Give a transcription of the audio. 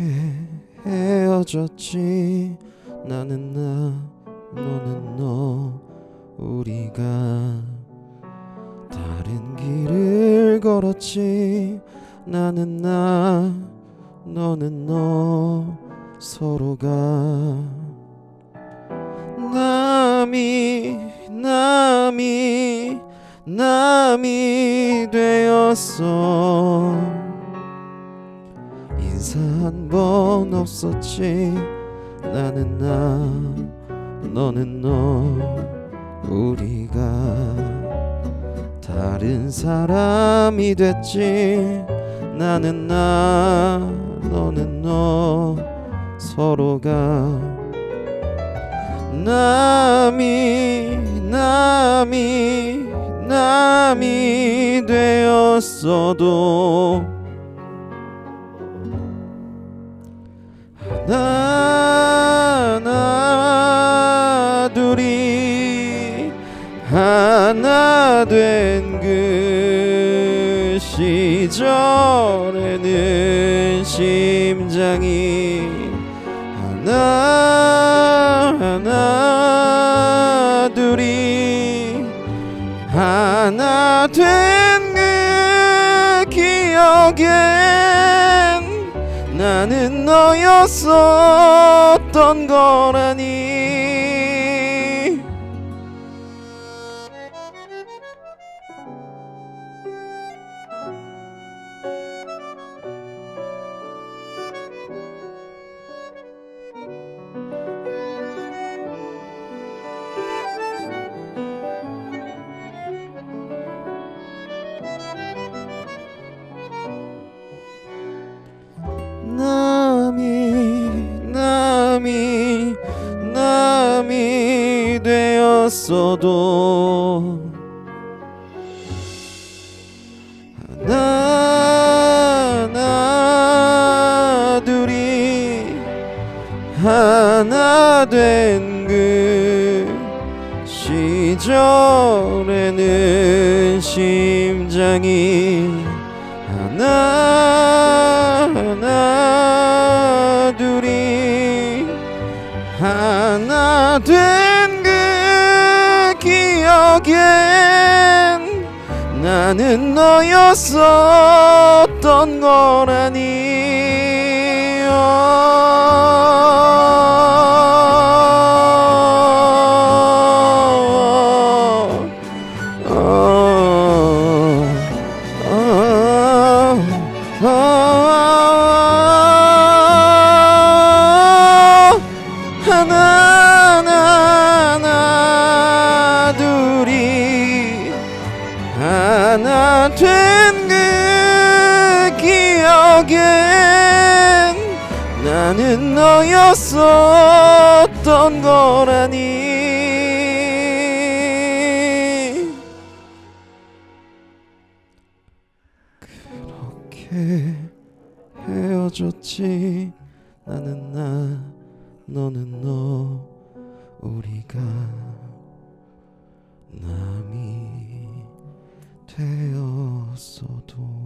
그렇게 헤어졌지. 나는 나 너는 너 우리가 다른 길을 걸었지. 나는 나 너는 너 서로가 남 인사 한 번 없었지. 나는 나 너는 너 우리가 다른 사람이 됐지. 나는 나 너는 너 서로가 남이 남이 남이 되었어도 하나 둘이 하나 된 그 시절에는 심장이 하나 하나 둘이 하나 된 그 기억엔 나는 너였었던 거라니 되었어도 하나 둘이 하나 된 그 시절에는 심장이 하나 하나 둘이 하나 된그 기억엔 나는 너였었던 거라니 하나 된 그 기억엔 나는 너였었던 거라니. 그렇게 헤어졌지. 나는 나 너는 너 우리가 남이 되었어도